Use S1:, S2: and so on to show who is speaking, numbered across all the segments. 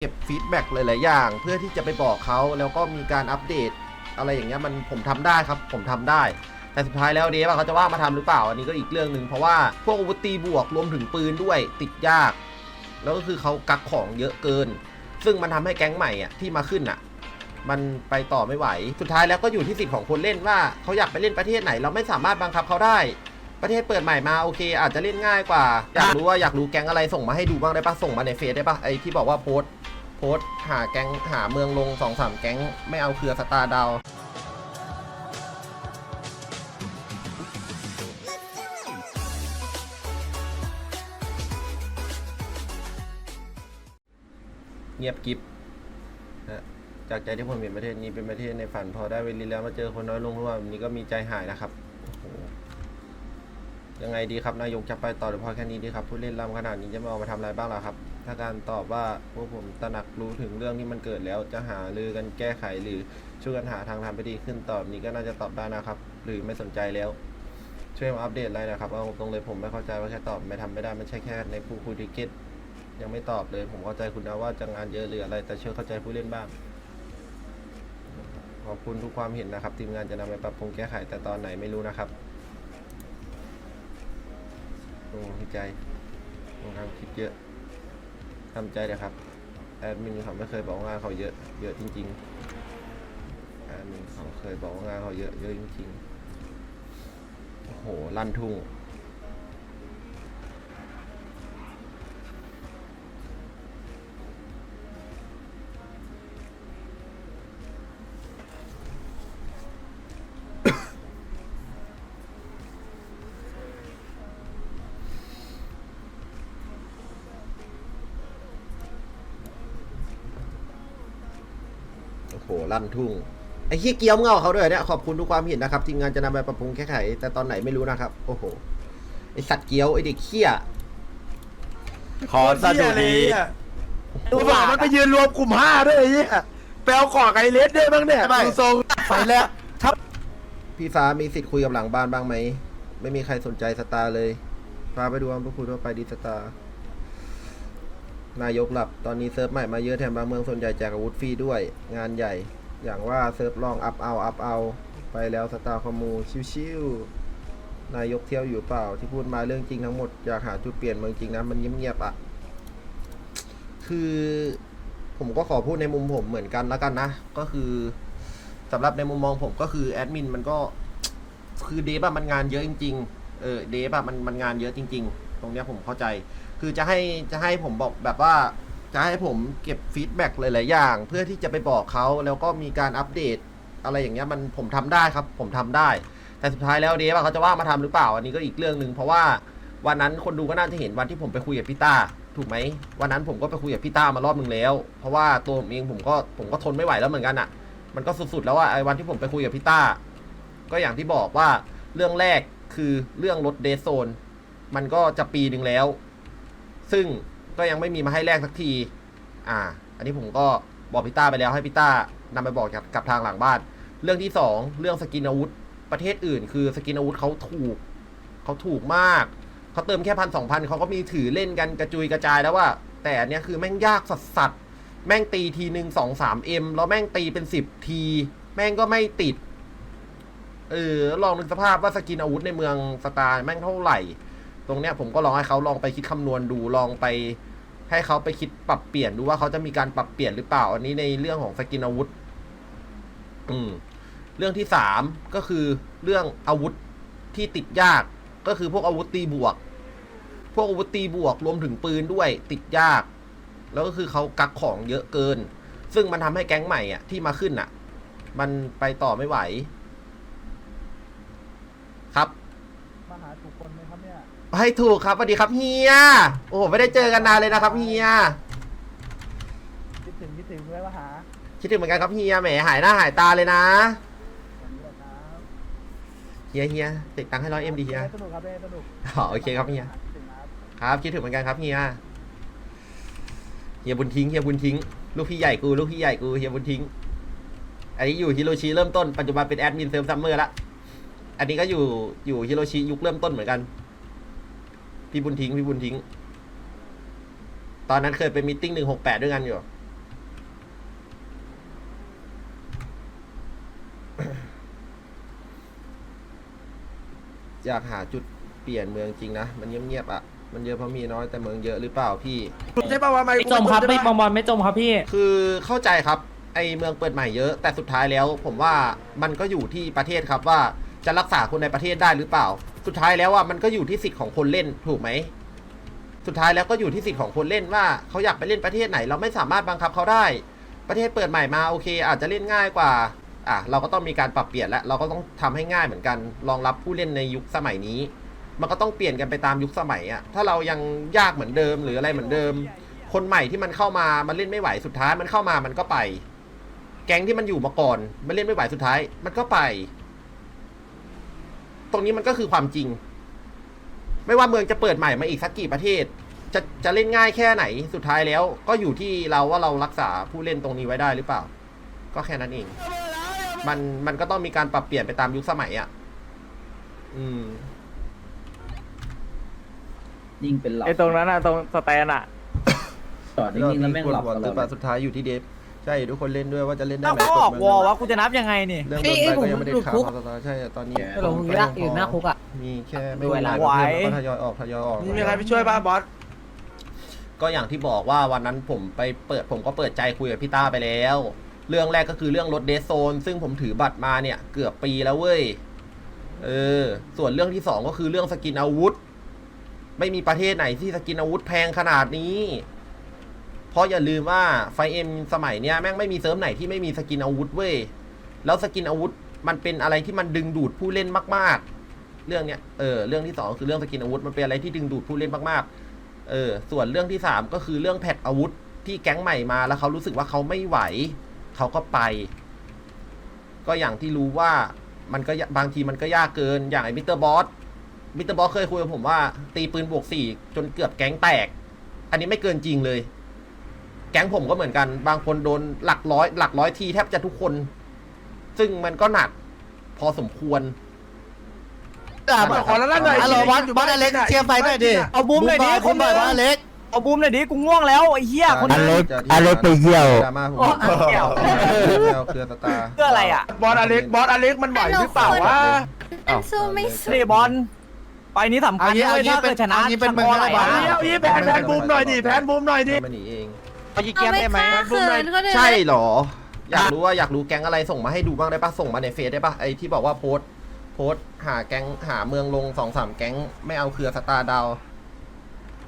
S1: เก็บฟีดแบ็กหลาย ๆ อย่าง เพื่อที่จะไปบอกเขาแล้วก็มีการอัปเดต อะไรอย่างเงี้ยมันผมทำได้ครับ ผมทำได้ แต่สุดท้ายแล้วเดฟอะเขาจะว่ามาทำหรือเปล่า อันนี้ก็อีกเรื่องหนึ่งเพราะว่าพวกอาวุธตีบวกรวมถึงปืนด้วยติดยาก แล้วก็คือเขากักของเยอะเกิน ซึ่งมันทำให้แก๊งใหม่อะที่มาขึ้นอะมันไปต่อไม่ไหว สุดท้ายแล้วก็อยู่ที่สิทธิ์ของคนเล่นว่าเขาอยากไปเล่นประเทศไหน เราไม่สามารถบังคับเขาได้ ประเทศเปิดใหม่มาโอเค อาจจะเล่นง่ายกว่า อยากรู้ว่าอยากรู้แก๊งอะไรส่งมาให้ดูบ้างได้ปะส่งมาในเฟซได้ปะไอที่บอกว่าโพสต์ โพสหาแก๊งหาเมืองลงสองสามแก๊งไม่เอาเครือสตาร์ดาวเงียบกิฟนะจากใจที่ผมเห็นประเทศนี้เป็นประเทศในฝันพอได้เวลีแล้วมาเจอคนน้อยลงทุกวันนี้ก็มีใจหายนะครับ ยังไงดีครับนายกจะไปต่อหรือพอแค่นี้ดีครับผู้เล่นลำขนาดนี้จะมาออกมาทำอะไรบ้างล่ะครับ ถ้าการตอบว่าพวกผมตระหนักรู้ถึงเรื่องที่มันเกิดแล้วจะหารือกันแก้ไขหรือช่วยกันหาทางทำไปดีขึ้นตอบนี้ก็น่าจะตอบได้นะครับ หรือไม่สนใจแล้วช่วยมาอัปเดตอะไรนะครับเอาตรงเลยผมไม่เข้าใจว่าแค่ตอบไม่ทำไม่ได้ไม่ใช่แค่ในผู้คุยทิเก็ตยังไม่ตอบเลย ผมเข้าใจคุณนะว่าจะงานเยอะหรืออะไร แต่ช่วยเข้าใจผู้เล่นบ้างขอบคุณทุกความเห็นนะครับ ทีมงานจะนำไปปรับปรุงแก้ไขแต่ตอนไหนไม่รู้นะครับ โอ้ดีใจต้องทำคิดเยอะทำใจเลยครับแอดมินเขาไม่เคยบอกงานเขาเยอะ เยอะจริงๆแอดมินเขาเคยบอกว่างานเขาเยอะเยอะจริงๆโอ้โหลั่นทุ่ง โอ้โหลั่นทุ่งไอ้เฮียเกียวมึงเอาเขาด้วยเหรอเนี่ยขอบคุณทุกความเห็นนะครับทีมงานจะนำไปปรับปรุงแก้ไขแต่ตอนไหนไม่รู้นะครับ โอ้โหไอสัตว์เกียวไอเด็กเขี้ย
S2: ขอสะดุดี
S3: กูบอกมันไปยืนรวมกลุ่มห้าด้วยไอ้เหี้ยไปเอาก่อไกเลสด้วยบ้างเนี่ย
S2: ไม่
S3: ดูทรง
S2: ไปแล้ว
S1: พี่ฟ้ามีสิทธิ์คุยกับหลังบ้านบ้างไหมไม่มีใครสนใจสตาร์เลยฟ้าไปดูอัมพคุยทั่วไปดีสตาร์ นายกหลับ ตอนนี้เซิร์ฟใหม่มาเยอะแถมบางเมืองส่วนใหญ่แจกอาวุธฟรีด้วย งานใหญ่ อย่างว่าเซิร์ฟลองอัพเอาอัพเอา ไปแล้วสตาร์คอมูชิวๆ นายกเที่ยวอยู่เปล่า ที่พูดมาเรื่องจริงทั้งหมด อยากหาจุดเปลี่ยนเมืองจริงนะ มันเงียบๆอะคือผมก็ขอพูดในมุมผมเหมือนกันแล้วกันนะ ก็คือสำหรับในมุมมองผมก็คือแอดมินมันก็คือเดฟอะมันงานเยอะจริง ๆ เออเดฟอะมันมันงานเยอะจริง ๆ ตรงเนี้ยผมเข้าใจ คือจะให้จะให้ผมบอกแบบว่า จะให้ผมเก็บฟีดแบ็กหลาย ๆ อย่าง เพื่อที่จะไปบอกเขาแล้วก็มีการอัปเดต อะไรอย่างเงี้ยมันผมทำได้ครับ ผมทำได้ แต่สุดท้ายแล้วเดฟอะเขาจะว่ามาทำหรือเปล่า อันนี้ก็อีกเรื่องหนึ่งเพราะว่าวันนั้นคนดูก็น่าจะเห็นวันที่ผมไปคุยกับพี่ต้าถูกไหมวันนั้นผมก็ไปคุยกับพี่ต้ามารอบหนึ่งแล้ว เพราะว่าตัวผมเองผมก็ผมก็ทนไม่ไหวแล้วเหมือนกันอะมันก็สุด ๆ แล้วว่าไอ้วันที่ผมไปคุยกับพี่ต้า ก็อย่างที่บอกว่าเรื่องแรกคือเรื่องรถเดซโซนมันก็จะปีหนึ่งแล้ว ซึ่งก็ยังไม่มีมาให้แลกสักที อ่า อันนี้ผมก็บอกพี่ต้าไปแล้วให้พี่ต้านำไปบอกกับทางหลังบ้าน เรื่องที่สองเรื่องสกินอาวุธ ประเทศอื่น คือสกินอาวุธเขาถูกเขาถูกมากเขาเติมแค่พันสองพันเขาก็มีถือเล่นกันกระจุยกระจายแล้วว่า แต่อันเนี้ยคือแม่งยากสัสสัสแม่งตีทีหนึ่งสองสามเอ็มแล้วแม่งตีเป็นสิบที แม่งก็ไม่ติด เออ ลองนึกสภาพว่าสกินอาวุธในเมืองสตาร์แม่งเท่าไหร่ ตรงเนี้ยผมก็ลองให้เขาลองไปคิดคำนวณดูลองไป ให้เขาไปคิดปรับเปลี่ยนดูว่าเขาจะมีการปรับเปลี่ยนหรือเปล่า อันนี้ในเรื่องของสกินอาวุธ อืม เรื่องที่สามก็คือเรื่องอาวุธที่ติดยาก ก็คือพวกอาวุธตีบวก พวกอาวุธตีบวกรวมถึงปืนด้วยติดยาก แล้วก็คือเขากักของเยอะเกิน ซึ่งมันทำให้แก๊งใหม่อะที่มาขึ้นอะ มันไปต่อไม่ไหว ครับ
S4: มาหาถูกคนไหมครับเนี่ย
S1: ให้ถูกครับสวัสดีครับเฮียโอ้โหไม่ได้เจอกันนานเลยนะครับเฮีย
S4: คิดถึงคิดถึงไว้มาหา
S1: คิดถึงเหมือนกันครับเฮียแหมหายหน้าหายตาเลยนะ
S4: อย่างนี้แหละครับ
S1: เฮียเฮียติดตังค์ให้ร้อยเอ็มดีเฮีย
S4: สนุกครับเล่นสนุก
S1: อ๋อโอเคครับเฮีย
S4: คิดถึงครับ
S1: ครับคิดถึงเหมือนกันครับเฮียเฮียบุญทิ้งเฮียบุญทิ้งลูกพี่ใหญ่กูลูกพี่ใหญ่กูเฮียบุญทิ้ง อันนี้อยู่ฮิโรชิเริ่มต้นปัจจุบันเป็นแอดมินเซิร์ฟซัมเมอร์ละอันนี้ก็อยู่อยู่ฮิโรชิยุคเริ่มต้นเหมือนกัน พี่บุญทิ้ง พี่บุญทิ้ง ตอนนั้นเคยไปมิทติ้งหนึ่งหกแปดด้วยกันอยู่ อยากหาจุดเปลี่ยนเมืองจริงนะ มันเงียบๆอะ มันเยอะเพราะมีน้อยแต่เมืองเยอะหรือเปล่าพี่
S3: ใช่ป่าวไม่
S5: มจมครับไม่บอลบอลไม่จมครับพี่
S1: คือเข้าใจครับไอเมืองเปิดใหม่เยอะ แต่สุดท้ายแล้ว ผมว่ามันก็อยู่ที่ประเทศครับว่าจะรักษาคนในประเทศได้หรือเปล่า สุดท้ายแล้วว่ามันก็อยู่ที่สิทธิ์ของคนเล่นถูกไหมสุดท้ายแล้วก็อยู่ที่สิทธิ์ของคนเล่นว่าเขาอยากไปเล่นประเทศไหน เราไม่สามารถบังคับเขาได้ ประเทศเปิดใหม่มาโอเค อาจจะเล่นง่ายกว่าอะเราก็ต้องมีการปรับเปลี่ยนและเราก็ต้องทำให้ง่ายเหมือนกันรองรับผู้เล่นในยุคสมัยนี้ มันก็ต้องเปลี่ยนกันไปตามยุคสมัยอะถ้าเรายังยากเหมือนเดิมหรืออะไรเหมือนเดิม คนใหม่ที่มันเข้ามามันเล่นไม่ไหวสุดท้ายมันเข้ามามันก็ไป แก๊งที่มันอยู่มาก่อนมันเล่นไม่ไหวสุดท้าย มันก็ไป ตรงนี้มันก็คือความจริง ไม่ว่าเมืองจะเปิดใหม่มาอีกสักกี่ประเทศ จะจะเล่นง่ายแค่ไหนสุดท้ายแล้ว ก็อยู่ที่เราว่าเรารักษาผู้เล่นตรงนี้ไว้ได้หรือเปล่า ก็แค่นั้นเอง มันมันก็ต้องมีการปรับเปลี่ยนไปตามยุคสมัยอะ อืม
S6: ยิ่งเป็นหลับ
S5: ไอตรงนั้นอะตรงสแตนอะ
S6: จอดนิ่งๆแล้วแม่งหลับ
S1: ปวด
S6: ต
S1: หัว
S6: ล
S1: ตื่
S6: อนด
S1: มาสุดท้ายอยู่ที่เดฟ ใช่ทุกคนเล่นด้วยว่าจะเล่นได้
S5: ถ้า
S1: ไหม
S5: เขาออก
S1: กฎ
S5: วอล
S1: มัน
S5: วะกูจะนับยังไงนี่
S1: เรื่องโดนไปก็ยังไม่ได้ข่าวข่าวสตาร์ใช่ตอนนี้
S6: เออ
S1: ก็ยังอยู่หน้าคุกอะมีแค่ไม่เวลา
S5: ไหว
S1: ก็ทยอยออกทยอยออก
S3: มีใครไปช่วยป่ะบอส
S1: ก็อย่างที่บอกว่าวันนั้นผมไปเปิดผมก็เปิดใจคุยกับพี่ต้าไปแล้ว เรื่องแรกก็คือเรื่องรถเดซโซน ซึ่งผมถือบัตรมาเนี่ยเกือบปีแล้วเว้ยเออส่วนเรื่องที่สองก็คือเรื่องสกินอาวุธ ไม่มีประเทศไหนที่สกินอาวุธแพงขนาดนี้เพ ราะอย่าลืมว่าไฟเอ็มสมัยเนี้ยแม่งไม่มีเซิร์ฟไหนที่ไม่มีสกินอาวุธเว้ยแล้วสกินอาวุธมันเป็นอะไรที่มันดึงดูดผู้เล่นมาก ๆ เรื่องเนี้ยเออเรื่องที่สองคือเรื่องสกินอาวุธมันเป็นอะไรที่ดึงดูดผู้เล่นมากๆเออส่วนเรื่องที่สามก็คือเรื่องแพทอาวุธที่แก๊งใหม่มาแล้วเขารู้สึกว่าเขาไม่ไหวเขาก็ไป ก็อย่างที่รู้ว่ามันก็บางทีมันก็ยากเกินอย่างไอ้มิสเตอร์บอสมิสเตอร์บอสเคยคุยกับผมว่า ตีปืนบวกสี่จนเกือบแก๊งแตก อันนี้ไม่เกินจริงเลย แก๊งผมก็เหมือนกัน บางคนโดนหลักร้อย หลักร้อยทีแทบจะทุกคน ซึ่งมันก็หนักพอสมควร
S3: อะขอแล้วลั่นหน่อย
S7: ฮัลโหลบอสบอสอเล็กเชียร์ไฟหน่อยดิ
S5: เอาบูมหน่อยดิ
S7: คุณหน่อยบอสอเล็ก
S5: เอาบูมหน่อยดิกูง่วงแล้วไอ้เหี้ยคน
S1: อ
S5: นั้น
S1: เล็กอเล็กไปเยี่ยวดราม่าผม
S5: โอ้เกี่ยว
S1: เกี่ยวคือสตาร์
S5: เพื่ออะไรอะ
S3: บอสอเล็กบอสอเล็กมันไหวหรือเปล่าวะ
S8: มันสู้ไม่สู้
S5: นี่บอลไปนี้สำคัญ
S7: เอางี้
S5: เลย
S7: เอางี้
S5: ถ้าเกิดชนะ
S7: เอางี้เป็นเมือง
S5: อะไร
S7: บอล
S3: เอา
S5: อะ
S3: งี้เอางี้แผนแผนบูมหน่อยดิแผนบูมหน่อยดิ
S1: มันหนีเอง
S8: เอาไปฆ่า เขินเขาเลย
S1: ใช่เหรอ อยากรู้ว่าอยากรู้แก๊งอะไรส่งมาให้ดูบ้างได้ปะส่งมาในเฟซได้ปะไอที่บอกว่าโพสต์โพสต์หาแก๊งหาเมืองลงสองสามแก๊งไม่เอาเครือสตาร์ดาว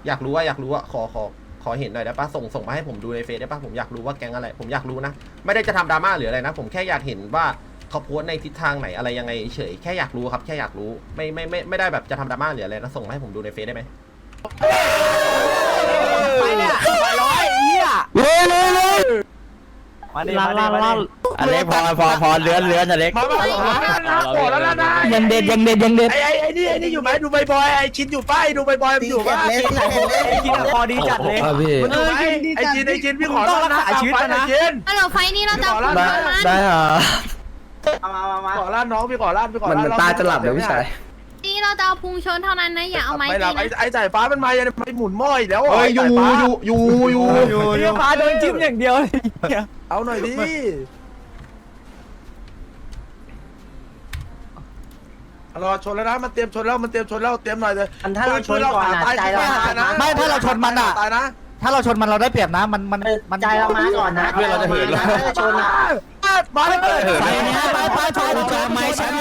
S1: อยากรู้ว่าอยากรู้ว่าขอขอขอเห็นหน่อยได้ปะส่งส่งมาให้ผมดูในเฟซได้ปะผมอยากรู้ว่าแก๊งอะไร ผมอยากรู้นะ ไม่ได้จะทำดราม่าหรืออะไรนะ ผมแค่อยากเห็นว่าเขาโพสต์ในทิศทางไหนอะไรยังไงเฉยแค่อยากรู้ครับแค่อยากรู้ไม่ไม่ไม่ไม่ได้แบบจะทำดราม่าหรืออะไรนะส่งมาให้ผมดูในเฟซได้ไหม
S5: ไปเนี่ยไป ร้อยไอ้เหี้ยมาดิมาดิมาดิ
S2: อเล็กพอพอพอเลื้อนเลื้อนอเล็ก
S3: มามาขอแล้วนะขอแล้วนะ
S5: ยังเด็ดยังเด็ดยังเด็ด
S3: ไอ้ไอ้ไอ้นี่ไอ้นี่อยู่ไหมดูใบบอยไอ้ชินอยู่ป้ายดูใบบอยมันอยู่ป่ะ
S7: เล็กเล็กเล็ก
S5: ไอ้กินอะพอดีจัดเลย
S3: มันอยู่ไหมไอ้ชินไอ้ชินพี่ขอ
S5: ต้องรักษาชีวิตนะ
S3: ชิน
S8: ฮัลโหลไฟนี้เราจะเอาคุณเข้ามัน
S2: ได้เหรอ
S3: ขอล้านน้องพี่ขอล้านพี่ขอล้าน
S6: มันตาจะหลับเลยพี่ชาย
S8: นี่ เราจะเอาพุงชนเท่านั้นนะอย่าเอาไม้
S3: ไม่หลั
S8: ตี
S3: บไอ้
S8: นะ
S3: ไอ้สายฟ้ามันมายังไปหมุนหม้ออีกแล้ว
S1: เอ้ยอยู่
S3: สาฟ้า
S1: อยู่อยู่อยู่ อยู่
S5: เหี้ยพาโดนจิ้มอย่างเดียวเลย
S3: เอาหน่อยดิรอชนแล้วนะมันเตรียมชนแล้วมันเตรียมชนแล้วเตรียมหน่อยเลย
S7: ถ้าเราชนก่อนนะใจเรามานะ ไม่ถ้าเราชนมันอะ
S3: ตายนะ
S7: ถ้าเราชนมันเราได้เปรียบนะ มันมันมัน
S6: ใจเรามาก่อนนะ
S2: เพื่อนเราจะเหินแล้ว
S6: ชนอะ
S3: มาเลย
S7: ไปเนี้ยไปไปชนชนไม่ฉัน